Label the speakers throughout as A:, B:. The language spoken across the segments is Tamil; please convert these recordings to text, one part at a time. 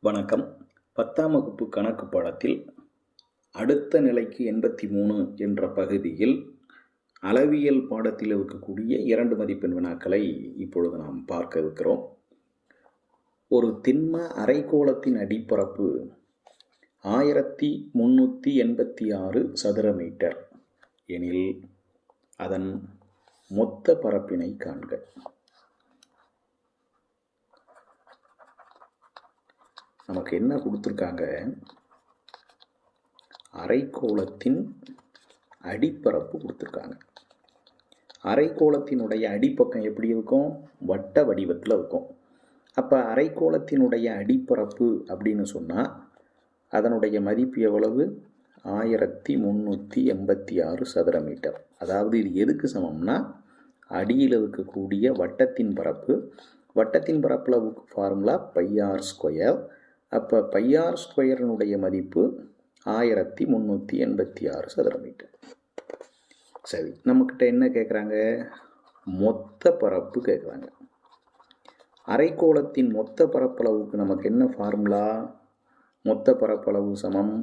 A: வணக்கம். பத்தாம் வகுப்பு கணக்கு பாடத்தில் அடுத்த நிலைக்கு எண்பத்தி மூணு என்ற பகுதியில் அளவியல் பாடத்தில் இருக்கக்கூடிய இரண்டு மதிப்பெண் வினாக்களை இப்பொழுது நாம் பார்க்க இருக்கிறோம். ஒரு திண்ம அரைக்கோளத்தின் அடிப்பரப்பு ஆயிரத்தி முந்நூற்றி எண்பத்தி ஆறு சதுர மீட்டர். எனில் அதன் மொத்த பரப்பினை காண்க. நமக்கு என்ன கொடுத்துருக்காங்க? அரைக்கோளத்தின் அடிப்பரப்பு கொடுத்துருக்காங்க. அரைக்கோளத்தினுடைய அடிப்பக்கம் எப்படி இருக்கும்? வட்ட வடிவத்தில் இருக்கும். அப்போ அரைக்கோளத்தினுடைய அடிப்பரப்பு அப்படின்னு சொன்னால் அதனுடைய மதிப்பு எவ்வளவு? ஆயிரத்தி முந்நூற்றி எண்பத்தி ஆறு சதுர மீட்டர். அதாவது இது எதுக்கு சமம்னா அடியில் இருக்கக்கூடிய வட்டத்தின் பரப்பு. வட்டத்தின் பரப்பில் ஃபார்முலா பையார் ஸ்கொயர் அப்போ பையார் ஸ்கொயரினுடைய மதிப்பு ஆயிரத்தி முந்நூற்றி எண்பத்தி ஆறு சதுர மீட்டர். சரி நம்மக்கிட்ட என்ன கேட்குறாங்க மொத்த பரப்பு கேட்குறாங்க அரைக்கோளத்தின் மொத்த பரப்பளவுக்கு நமக்கு என்ன ஃபார்முலா மொத்த பரப்பளவு சமம்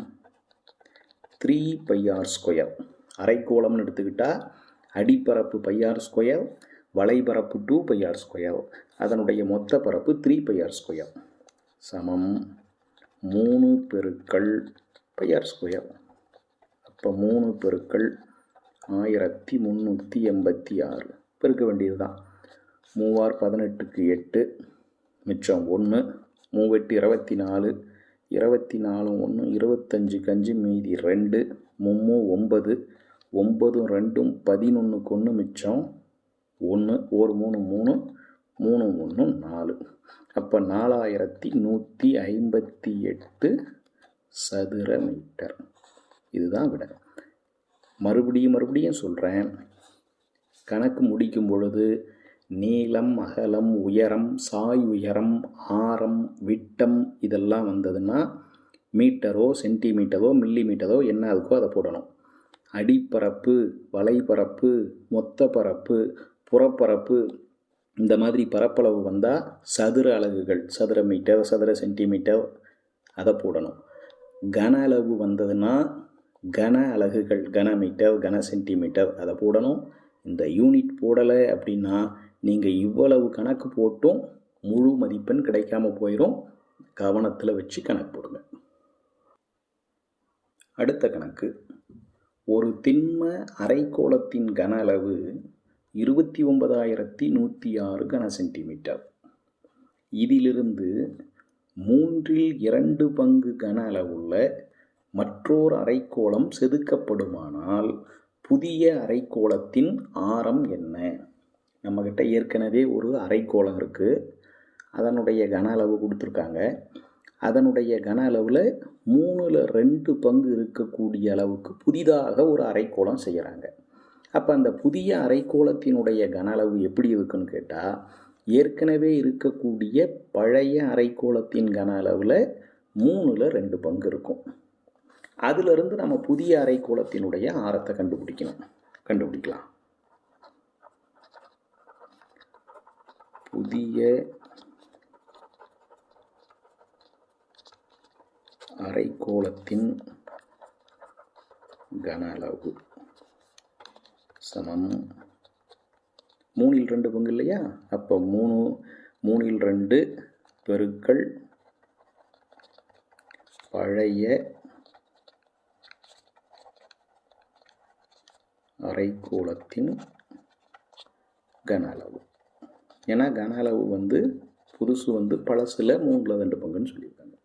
A: த்ரீ பையார் ஸ்கொயர். அரைக்கோளம்னு எடுத்துக்கிட்டால் அடிப்பரப்பு பையார் ஸ்கொயர் வலைபரப்பு டூ பையார் ஸ்கொயர். அதனுடைய மொத்த பரப்பு த்ரீ பையார் ஸ்கொயர். சமம். மூணு பெருக்கள் பையார் ஸ்கொயர் அப்போ மூணு பெருக்கள் ஆயிரத்தி முந்நூற்றி எண்பத்தி ஆறு. பெருக்க வேண்டியது தான் மூவார் பதினெட்டுக்கு எட்டு மிச்சம் ஒன்று மூவெட்டு இருபத்தி நாலு இருபத்தி நாலு ஒன்று இருபத்தஞ்சு கஞ்சி மீதி ரெண்டு மும்மு ஒன்பது ஒம்பதும் ரெண்டும் பதினொன்றுக்கு ஒன்று மிச்சம் ஒன்று ஒரு மூணு மூணு. மூணு ஒன்று நாலு. அப்போ நாலாயிரத்தி நூற்றி ஐம்பத்தி எட்டு சதுர மீட்டர். இதுதான் விட. மறுபடியும் மறுபடியும் சொல்கிறேன் கணக்கு முடிக்கும் பொழுது நீளம் அகலம் உயரம் சாய் உயரம் ஆரம் விட்டம் இதெல்லாம் வந்ததுன்னா மீட்டரோ சென்டிமீட்டரோ மில்லி மீட்டரோ என்ன அதுக்கோ அதை போடணும். அடிப்பரப்பு வலைப்பரப்பு மொத்த பரப்பு புறப்பரப்பு இந்த மாதிரி பரப்பளவு வந்தால் சதுர அலகுகள் சதுர மீட்டர் சதுர சென்டிமீட்டர் அதை போடணும். கன அளவு வந்ததுன்னா கன அலகுகள் கன மீட்டர் கன சென்டிமீட்டர் அதை போடணும். இந்த யூனிட் போடலை அப்படின்னா நீங்கள் இவ்வளவு கணக்கு போட்டும் முழு மதிப்பெண் கிடைக்காம போயிடும் கவனத்தில் வச்சு கணக்கு போடுங்க. அடுத்த கணக்கு. ஒரு திண்ம அரைக்கோளத்தின் கன அளவு இருபத்தி ஒன்பதாயிரத்தி நூற்றி ஆறு கன சென்டிமீட்டர். இதிலிருந்து மூன்றில் இரண்டு பங்கு கன அளவுள்ள மற்றோர் அரைக்கோளம் செதுக்கப்படுமானால் புதிய அரைக்கோளத்தின் ஆரம் என்ன? நம்மக்கிட்ட ஏற்கனவே ஒரு அரைக்கோளம் இருக்குது அதனுடைய கன அளவு கொடுத்துருக்காங்க. அதனுடைய கன அளவில் மூணில் ரெண்டு பங்கு இருக்கக்கூடிய அளவுக்கு புதிதாக ஒரு அரைக்கோளம் செய்கிறாங்க அப்போ அந்த புதிய அரைக்கோளத்தினுடைய கன அளவு எப்படி இருக்குன்னு கேட்டால் ஏற்கனவே இருக்கக்கூடிய பழைய அரைக்கோளத்தின் கன அளவில் மூணில் ரெண்டு பங்கு இருக்கும். அதிலிருந்து நம்ம புதிய அரைக்கோளத்தினுடைய ஆரத்தை கண்டுபிடிக்கணும். கண்டுபிடிக்கலாம். புதிய அரைக்கோளத்தின் கன அளவு சமம். மூணில் ரெண்டு பங்கு இல்லையா? அப்போ மூணு மூணில் ரெண்டு பெருக்கள். பழைய அரைக்கோளத்தின் கன அளவு ஏன்னா கன அளவு வந்து புதுசு வந்து பழசில் மூணில் ரெண்டு பங்குன்னு சொல்லியிருக்காங்க.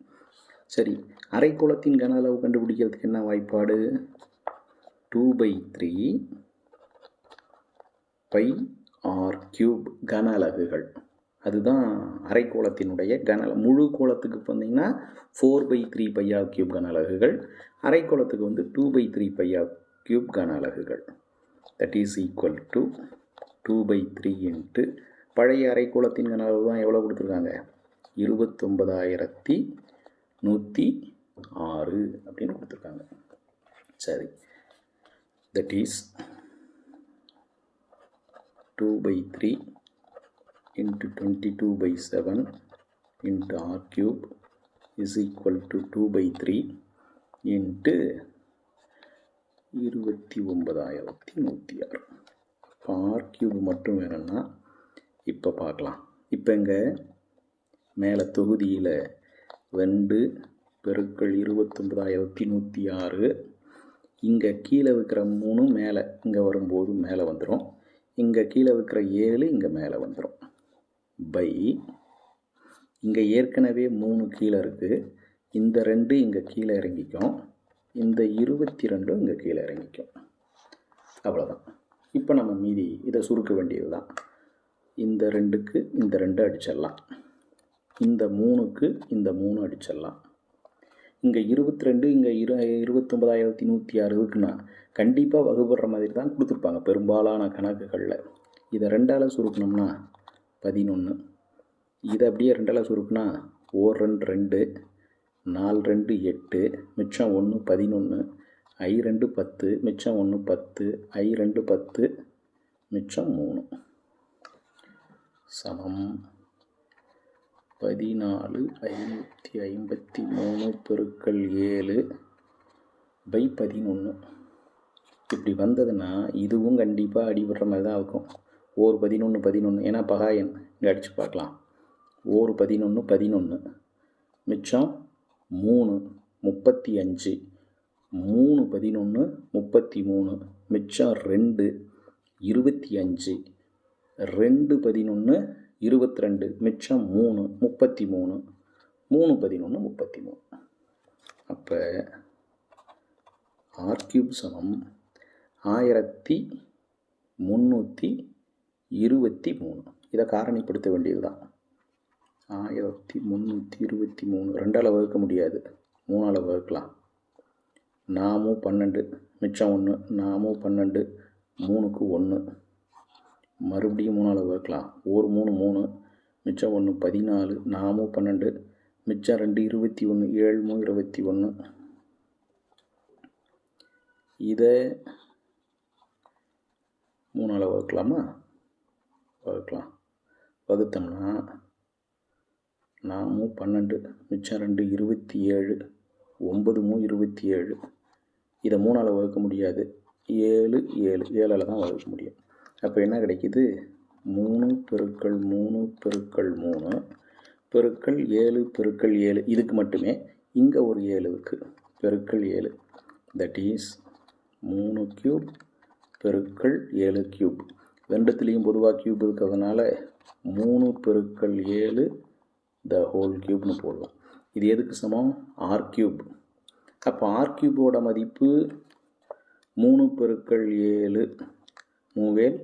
A: சரி அரைக்கோளத்தின் கன அளவு கண்டுபிடிக்கிறதுக்கு என்ன வாய்ப்பாடு? Two by three pi r cube கன அலகுகள். அதுதான் அரைக்கோளத்தினுடைய கன முழு கோளத்துக்கு பார்த்தீங்கன்னா four by three pi r cube கன அலகுகள். அரைக்கோளத்துக்கு வந்து two by three pi r cube கன அலகுகள். That is equal to two by three into பழைய அரைக்கோளத்தின் கன அளவு தான் எவ்வளோ கொடுத்துருக்காங்க? இருபத்தொம்பதாயிரத்தி நூற்றி ஆறு அப்படின்னு கொடுத்துருக்காங்க. சரி. That is 2 by 3 into 22 by 7 into r cube is equal to two by three into இருபத்தி ஒன்பதாயிரத்தி நூற்றி ஆறு. இப்போ ஆர் கியூப் மட்டும் வேணும்னா இப்போ பார்க்கலாம். இப்போ இங்கே மேலே தொகுதியில் ரெண்டு பெருக்கள் இருபத்தொம்பதாயிரத்தி நூற்றி ஆறு இங்கே கீழே இருக்கிற மூணு மேலே இங்கே வரும்போது மேலே வந்துடும் இங்கே கீழே இருக்கிற ஏழு இங்கே மேலே வந்துடும் பை. இங்கே ஏற்கனவே மூணு கீழே இருக்குது இந்த ரெண்டு இங்கே கீழே இறங்கிக்கும். இந்த இருபத்தி ரெண்டும் இங்கே கீழே இறங்கிக்கும். அவ்வளோதான் இப்போ நம்ம மீதி இதை சுருக்க வேண்டியது தான் இந்த ரெண்டுக்கு இந்த ரெண்டு அடிச்சிடலாம். இந்த மூணுக்கு இந்த மூணு அடிச்சிடலாம். இங்கே இருபத்தி ரெண்டு இங்கே இரு இருபத்தொம்பதாயிரத்தி நூற்றி அறுபதுக்குன்னா கண்டிப்பாக வகுப்படுற மாதிரி தான் கொடுத்துருப்பாங்க பெரும்பாலான கணக்குகளில். இதை ரெண்டால் சுருக்கணும்னா பதினொன்று இதை அப்படியே ரெண்டால் சுருக்குனா ஓர் ரெண்டு ரெண்டு நாலு ரெண்டு எட்டு மிச்சம் ஒன்று பதினொன்று ஐ ரெண்டு பத்து மிச்சம் ஒன்று பத்து ஐ ரெண்டு பத்து மிச்சம் மூணு. சமம். பதினாலு ஐநூற்றி ஐம்பத்தி மூணு பெருக்கல் ஏழு பை பதினொன்று இப்படி வந்ததுன்னா இதுவும் கண்டிப்பாக அடிபடுற மாதிரி தான் இருக்கும் ஓர் பதினொன்று பதினொன்று ஏன்னா பகாயன் இங்கே அடித்து பார்க்கலாம். ஓர் பதினொன்று பதினொன்று மிச்சம் மூணு முப்பத்தி அஞ்சு. மூணு பதினொன்று முப்பத்தி மூணு. மிச்சம் ரெண்டு இருபத்தி அஞ்சு. ரெண்டு பதினொன்று இருபத்தி ரெண்டு மிச்சம் மூணு முப்பத்தி மூணு மூணு பதினொன்று முப்பத்தி மூணு அப்போ ஆர்கியூப் சமம் ஆயிரத்தி முந்நூற்றி இருபத்தி மூணு இதை காரணிப்படுத்த வேண்டியது தான் ஆயிரத்தி முந்நூற்றி இருபத்தி மூணு ரெண்டால் வகுக்க முடியாது. மூணால் வகுக்கலாம். நாமும் பன்னெண்டு மிச்சம் ஒன்று நாமும் பன்னெண்டு மூணுக்கு ஒன்று மறுபடியும் மூணால் வகுக்கலாம் ஒரு மூணு மூணு மிச்சம் ஒன்று பதினாலு நாமும் பன்னெண்டு மிச்சம் ரெண்டு இருபத்தி ஒன்று ஏழு மூணு இருபத்தி ஒன்று. இதை மூணால் வகுக்கலாமா வகுக்கலாம் வகுத்தோம்னா நாமும் பன்னெண்டு மிச்சம் ரெண்டு இருபத்தி ஏழு ஒம்பது மூ இருபத்தி ஏழு. இதை மூணால் வகுக்க முடியாது. ஏழு ஏழு ஏழால் தான் வகுக்க முடியும். அப்போ என்ன கிடைக்கிது? மூணு பெருக்கள் மூணு பெருக்கள் மூணு. பெருக்கள் ஏழு பெருக்கள் ஏழு. இதுக்கு மட்டுமே. இங்கே ஒரு ஏழு இருக்குது பெருக்கள் ஏழு. தட் இஸ் மூணு க்யூப் பெருக்கள் ஏழு க்யூப் ரெண்டுத்துலேயும் பொதுவாக க்யூப் இருக்கிறதுனால மூணு பெருக்கள் ஏழு த ஹோல் க்யூப்னு போடுவோம். இது எதுக்கு சமம்? ஆர் க்யூப் அப்போ ஆர் க்யூபோட மதிப்பு மூணு பெருக்கள் ஏழு. மூவேல்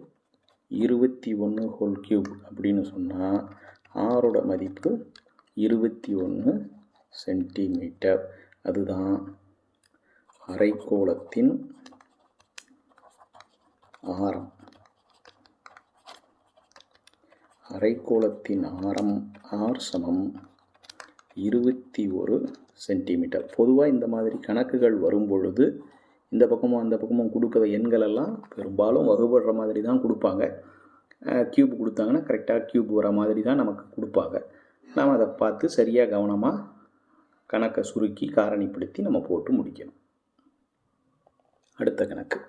A: இருபத்தி ஒன்று ஹோல் கியூப் அப்படின்னு சொன்னால் ஆரோட மதிப்பு இருபத்தி ஒன்று சென்டிமீட்டர் அதுதான் அரைக்கோளத்தின் ஆரம். அரைக்கோளத்தின் ஆரம் ஆர் சமம் இருபத்தி ஒரு சென்டிமீட்டர் பொதுவாக இந்த மாதிரி கணக்குகள் வரும் பொழுது இந்த பக்கமும் அந்த பக்கமும் கொடுக்குற எண்களெல்லாம் பெரும்பாலும் வகுபடுற மாதிரி தான் கொடுப்பாங்க க்யூப் கொடுத்தாங்கன்னா கரெக்டாக க்யூப் வர மாதிரி தான் நமக்கு கொடுப்பாங்க. நாம் அதை பார்த்து சரியாக கவனமாக கணக்கை சுருக்கி காரணிப்படுத்தி நம்ம போட்டு முடிக்கணும். அடுத்த கணக்கு.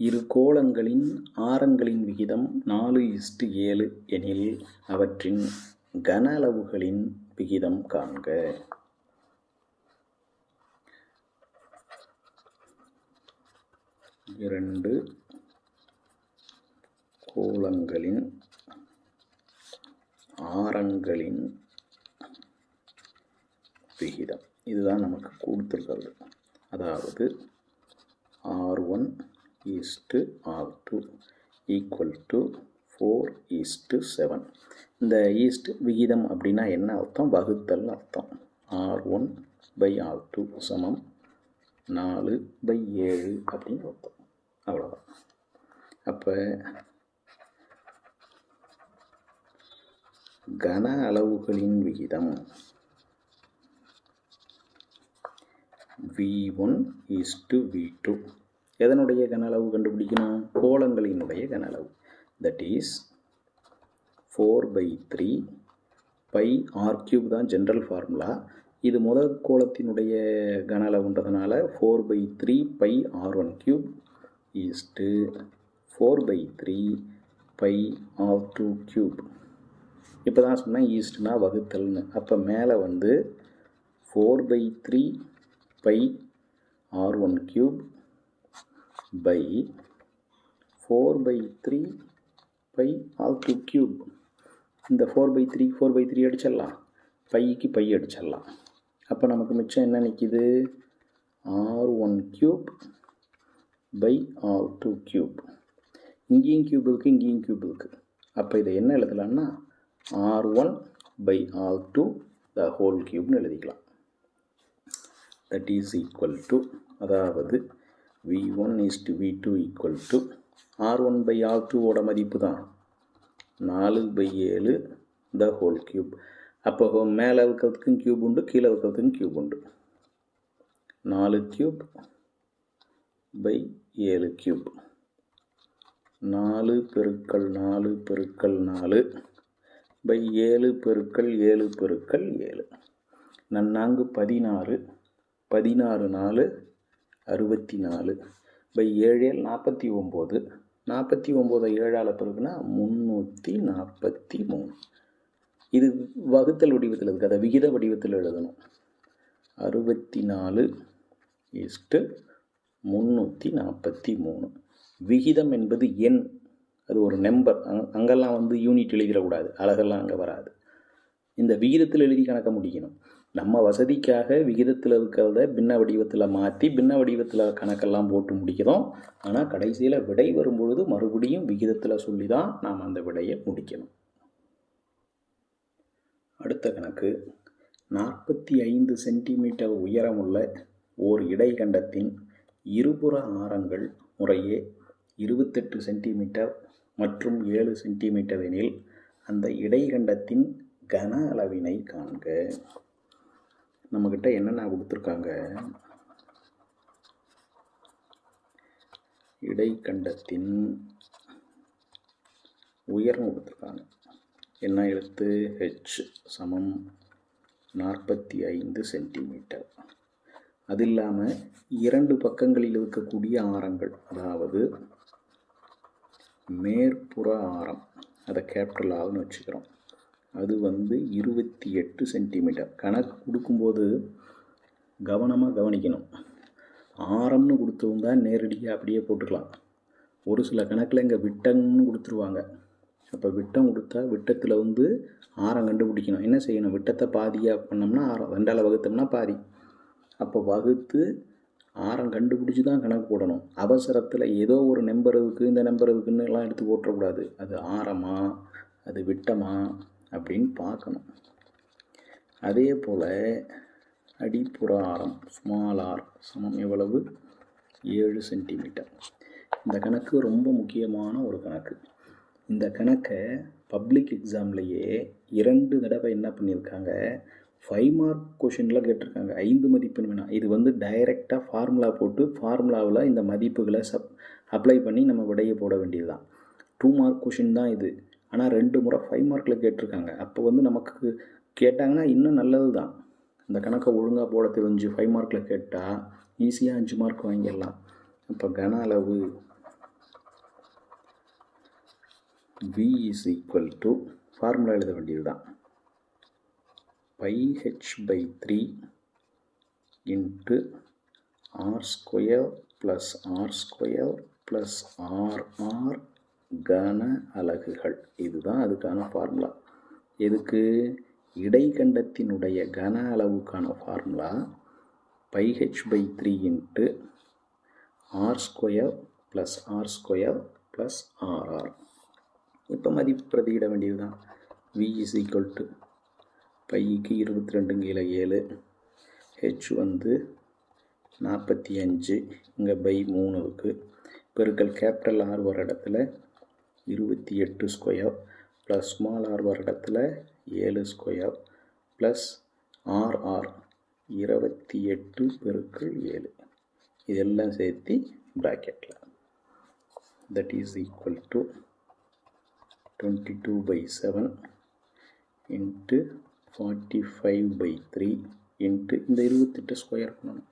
A: இரு கோளங்களின் ஆரங்களின் விகிதம் நாலு இஸ்டு ஏழு எனில் அவற்றின் கன அளவுகளின் விகிதம் காண்க. இரண்டு கோளங்களின் ஆரங்களின் விகிதம். இதுதான் நமக்கு கொடுத்துருக்கிறது. அதாவது r one is to r two equal to four is to seven இந்த ஈஸ்ட் விகிதம் அப்படின்னா என்ன அர்த்தம்? வகுத்தல் அர்த்தம். R one by r two சமம். நாலு பை ஏழு அப்படின்னு அர்த்தம். அவ்வளோதான் அப்போ கன அளவுகளின் விகிதம் V one is to V two எதனுடைய கன அளவு கண்டுபிடிக்கணும்? கோலங்களினுடைய கன அளவு. That is four by three pi r cube தான் ஜென்ரல் ஃபார்முலா இது முதல் கோலத்தினுடைய கன அளவுன்றதுனால four by three pi r one cube is to four by three pi r two cube இப்போ தான் சொன்னேன் ஈஸ்ட்னா வகுத்தல்னு. அப்போ மேலே வந்து four by three pi r one cube by four by three pi r two cube இந்த four by three four by three அடிச்சிடலாம். பைக்கு பை அடிச்சிடலாம். அப்போ நமக்கு மிச்சம் என்ன நிற்கிது r one cube by r two cube இங்கேயும் கியூப் இருக்குது இங்கேயும் கியூப் இருக்குது அப்போ இதை என்ன எழுதலாம்னா r one by r two the whole கியூப்னு எழுதிக்கலாம். தட் இஸ் ஈக்குவல் டு அதாவது V one is to V two equal to r one by r டூவோட மதிப்பு தான். நாலு பை ஏழு த ஹோல் கியூப் அப்போ மேலே இருக்கிறதுக்கும் கியூப் உண்டு கீழே இருக்கிறதுக்கும் கியூப் உண்டு. நாலு கியூப் பை ஏழு கியூப் நாலு பெருக்கள் நாலு பெருக்கள் நாலு பை ஏழு பெருக்கள் ஏழு பெருக்கள் ஏழு. நன்னாங்கு பதினாறு பதினாறு நாலு அறுபத்தி நாலு. பை ஏழு நாற்பத்தி ஒம்பது. நாற்பத்தி ஒம்பது ஏழால் பிறகுனா முந்நூற்றி நாற்பத்தி மூணு. இது வகுத்தல் வடிவத்தில் இருக்குது அதை விகித வடிவத்தில் எழுதணும். அறுபத்தி நாலு இஸ்ட்டு முந்நூற்றி நாற்பத்தி மூணு. விகிதம் என்பது எண். அது ஒரு நம்பர் அங்கெல்லாம் வந்து யூனிட் எழுதிடக்கூடாது. அழகெல்லாம் அங்கே வராது. இந்த விகிதத்தில் எழுதி கணக்க முடிக்கணும். நம்ம வசதிக்காக விகிதத்தில் இருக்கிறத பின்ன வடிவத்தில் மாற்றி பின்ன வடிவத்தில் கணக்கெல்லாம் போட்டு முடிக்கிறோம். ஆனால் கடைசியில் விடை வரும்பொழுது மறுபடியும் விகிதத்தில் சொல்லி தான் நாம் அந்த விடையை முடிக்கணும். அடுத்த கணக்கு. நாற்பத்தி ஐந்து சென்டிமீட்டர் உயரமுள்ள ஓர் இடைக்கண்டத்தின் இருபுற ஆரங்கள் முறையே இருபத்தெட்டு சென்டிமீட்டர் மற்றும் ஏழு சென்டிமீட்டர் எனில் அந்த இடைக்கண்டத்தின் கன அளவினை காண்க. நம்மக்கிட்ட என்னென்ன கொடுத்துருக்காங்க? இடைக்கண்டத்தின் உயரம் கொடுத்துருக்காங்க. என்ன எழுத்து? ஹெச் சமம் நாற்பத்தி ஐந்து சென்டிமீட்டர். அது இல்லாமல் இரண்டு பக்கங்களில் இருக்கக்கூடிய ஆரங்கள். அதாவது மேற்புற ஆரம் அதை கேபிட்டல் ஆகுன்னு வச்சுக்கிறோம். அது வந்து இருபத்தி எட்டு சென்டிமீட்டர் கணக்கு கொடுக்கும்போது கவனமாக கவனிக்கணும். ஆரம்னு கொடுத்தவங்க நேரடியாக அப்படியே போட்டுக்கலாம். ஒரு சில கணக்கில் இங்கே விட்டம்னு கொடுத்துருவாங்க. அப்போ விட்டம் கொடுத்தா விட்டத்தில் வந்து ஆரம் கண்டுபிடிக்கணும். என்ன செய்யணும்? விட்டத்தை பாதியாக பண்ணோம்னா ஆரம் ரெண்டால் வகுத்தோம்னா பாதி. அப்போ வகுத்து ஆரம் கண்டுபிடிச்சி தான் கணக்கு போடணும். அவசரத்தில் ஏதோ ஒரு நம்பர் இந்த நம்பரவுக்குன்னு எல்லாம் எடுத்து போட்டுறக்கூடாது. அது ஆரமா? அது விட்டமா? அப்படின்னு பார்க்கணும். அதே போல் அடிப்புற ஆரம் ஸ்மால் ஆர் சமம் எவ்வளவு? ஏழு சென்டிமீட்டர். இந்த கணக்கு ரொம்ப முக்கியமான ஒரு கணக்கு. இந்த கணக்கை பப்ளிக் எக்ஸாம்லேயே இரண்டு தடவை என்ன பண்ணியிருக்காங்க? ஃபைவ் மார்க் கொஷினில் கேட்டிருக்காங்க. ஐந்து மதிப்பெண் வேணாம். இது வந்து டைரெக்டாக ஃபார்முலா போட்டு ஃபார்முலாவில் இந்த மதிப்புகளை சப் அப்ளை பண்ணி நம்ம விடையை போட வேண்டியது தான் டூ மார்க் கொஷின் தான் இது. ஆனால் ரெண்டு முறை ஃபைவ் மார்க்கில் கேட்டிருக்காங்க. அப்போ வந்து நமக்கு கேட்டாங்கன்னா இன்னும் நல்லது தான் இந்த கணக்கை ஒழுங்காக போட தெரிஞ்சு ஃபைவ் மார்க்கில் கேட்டால் ஈஸியாக அஞ்சு மார்க் வாங்கிடலாம். இப்போ கன அளவு V is equal to formula எழுத வேண்டியது தான் pi h by three into r square plus r square plus r r கன அலகுகள். இதுதான் அதுக்கான ஃபார்முலா எதுக்கு? இடைக்கண்டத்தினுடைய கன அளவுக்கான formula pi h by three into r square plus r square plus r r இப்போ மதிப்பு பிரதியிட வேண்டியது தான் வி இஸ் ஈக்குவல் டு பைக்கு இருபத்தி ரெண்டுங்க கீழே ஏழு ஹெச் வந்து நாற்பத்தி அஞ்சு இங்கே பை மூணு இருக்குது பெருக்கல் கேபிட்டல் ஆர் வர இடத்துல இருபத்தி எட்டு ஸ்கொயர் ப்ளஸ் ஸ்மால் ஆர் வர இடத்துல ஏழு ஸ்கொயர் ப்ளஸ் ஆர்ஆர் இருபத்தி எட்டு பெருக்கள் ஏழு. இதெல்லாம் சேர்த்து ப்ராக்கெட்டில் that is equal to twenty two by seven into forty five by three into இந்த இருபத்தெட்டு ஸ்கொயர் பண்ணணும்.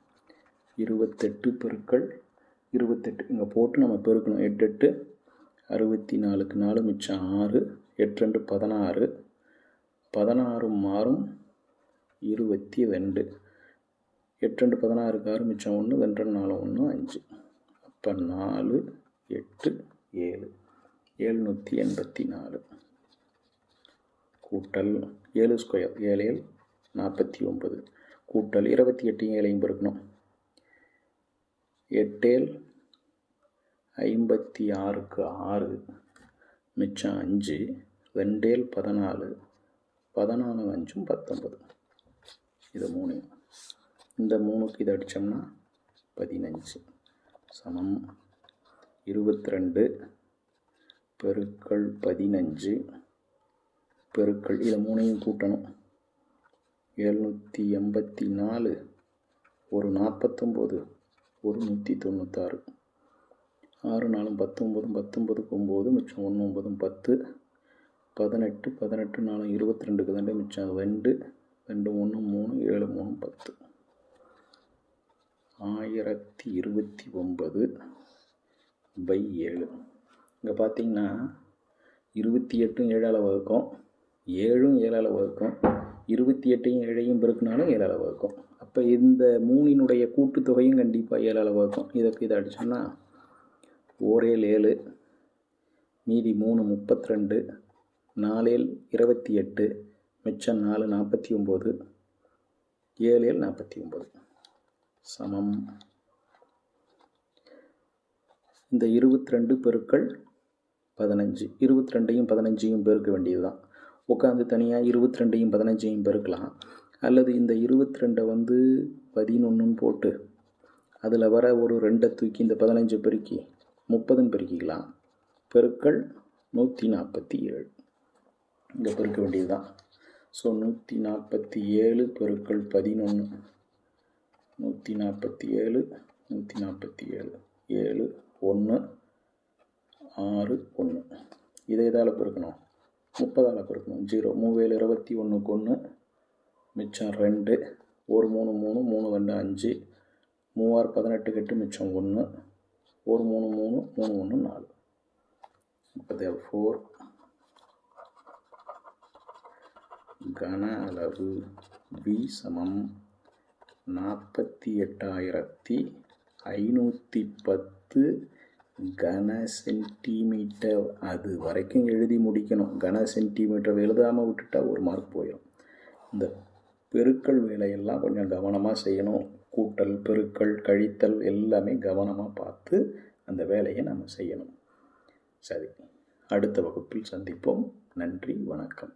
A: இருபத்தெட்டு பெருக்கள் இருபத்தெட்டு இங்கே போட்டு நம்ம பெருக்கணும். எட்டு எட்டு அறுபத்தி நாலுக்கு நாலு மிச்சம் ஆறு எட்டு ரெண்டு பதினாறு. பதினாறு மாறும் இருபத்தி ரெண்டு. எட்டு ரெண்டு பதினாறுக்கு ஆறு மிச்சம் ஒன்று ரெண்டு நாலு ஒன்று அஞ்சு. அப்போ நாலு எட்டு ஏழு. எழுநூற்றி எண்பத்தி நாலு. கூட்டல் ஏழு ஸ்கொயர் ஏழு ஏழு நாற்பத்தி ஒம்பது கூட்டல் இருபத்தி எட்டையும் ஏழையும் பெருக்கணும். எட்டேல் ஐம்பத்தி ஆறுக்கு ஆறு மிச்சம் அஞ்சு. ரெண்டேல் பதினாலு பதினாலு அஞ்சும் பத்தொம்பது இது மூணு இந்த மூணுக்கு இதை அடித்தோம்னா பதினஞ்சு. சமம். இருபத்தி ரெண்டு பெருக்கள் பதினஞ்சு. பெருக்கள் இதை மூணையும் கூட்டணும். எழுநூற்றி எண்பத்தி நாலு ஒரு நாற்பத்தொம்போது ஒரு நூற்றி தொண்ணூத்தாறு. ஆறு நாலும் பத்தொம்போதும் பத்தொம்போதுக்கு ஒம்பது மிச்சம் ஒன்று ஒம்பதும் பத்து. பதினெட்டு பதினெட்டு நாலும் இருபத்தி ரெண்டுக்கு தாண்டே மிச்சம். ரெண்டு ரெண்டு ஒன்று மூணு ஏழு மூணு பத்து. ஆயிரத்தி இருபத்தி ஒம்பது பை ஏழு. இங்கே பார்த்தீங்கன்னா இருபத்தி எட்டும் ஏழால் வகுக்கும். ஏழும் ஏழால் வகுக்கும். இருபத்தி எட்டையும் ஏழையும் பெருக்கினாலும் ஏழால் வகுக்கும். அப்போ இந்த மூணினுடைய கூட்டுத்தொகையும் கண்டிப்பாக ஏழால் வகுக்கும். இதற்கு இதை அடித்தோம்னா ஓரேல் ஏழு மீதி மூணு முப்பத்தி ரெண்டு நாலேல் இருபத்தி எட்டு மிச்சம் நாலு நாற்பத்தி ஒம்பது ஏழு ஏழு நாற்பத்தி ஒம்பது. சமம். இந்த இருபத்தி ரெண்டு பெருக்கள் பதினஞ்சு. இருபத்தி ரெண்டையும் பதினஞ்சையும் பெருக்க வேண்டியது தான் உட்காந்து தனியாக இருபத்தி ரெண்டையும் பதினஞ்சையும் பெருக்கலாம். அல்லது இந்த இருபத்தி ரெண்டை வந்து பதினொன்றுன்னு போட்டு அதில் வர ஒரு ரெண்டை தூக்கி இந்த பதினஞ்சு பெருக்கி முப்பதுன்னு பெருக்கிக்கலாம். பெருக்கள் நூற்றி நாற்பத்தி ஏழு. இங்கே பெருக்க வேண்டியது தான் ஸோ நூற்றி நாற்பத்தி ஏழு பெருக்கள் பதினொன்று நூற்றி நாற்பத்தி ஏழு நூற்றி நாற்பத்தி ஏழு. ஏழு ஒன்று ஆறு ஒன்று இதை இதால் பெருக்கணும்? முப்பதால் கொடுக்கணும் ஜீரோ. மூவேழு இருபத்தி ஒன்றுக்கு ஒன்று மிச்சம் ரெண்டு ஒரு மூணு மூணு மூணு ரெண்டு அஞ்சு மூவாறு பதினெட்டு கெட்டு மிச்சம் ஒன்று ஒரு மூணு மூணு மூணு ஒன்று நாலு. இப்போ ஃபோர் கன அளவு பி சமம் நாற்பத்தி எட்டாயிரத்தி ஐநூற்றி பத்து கன சென்டிமீட்டர் அது வரைக்கும் எழுதி முடிக்கணும். கன சென்டிமீட்டர் எழுதாமல் விட்டுட்டா ஒரு மார்க் போயிடும் இந்த பெருக்கல் வேலையெல்லாம் கொஞ்சம் கவனமாக செய்யணும். கூட்டல் பெருக்கல் கழித்தல் எல்லாமே கவனமாக பார்த்து அந்த வேலையை நம்ம செய்யணும். சரி அடுத்த வகுப்பில் சந்திப்போம். நன்றி வணக்கம்.